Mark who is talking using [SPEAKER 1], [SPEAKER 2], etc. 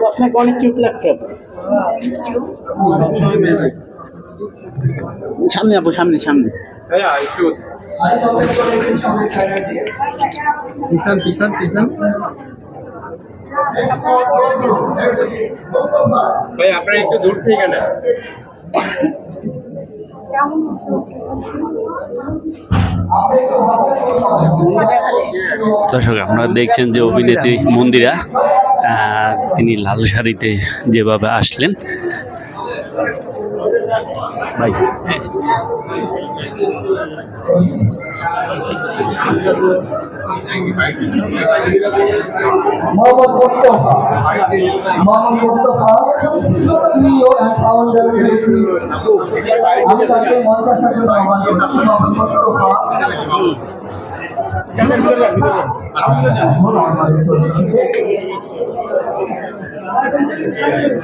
[SPEAKER 1] আপু আপনাকে অনেক কিউট লাগছে। সামনে আপু সামনে সামনে।
[SPEAKER 2] ভাইয়া একটু পিছন পিছন পিছন। ভাই আপনারা একটু দূর থেকে না
[SPEAKER 3] দর্শক আপনারা দেখছেন যে অভিনেত্রী মন্দিরা আহ, তিনি লাল শাড়িতে যেভাবে আসলেন। ভাই।
[SPEAKER 4] আমি তাকে C'est ça, c'est.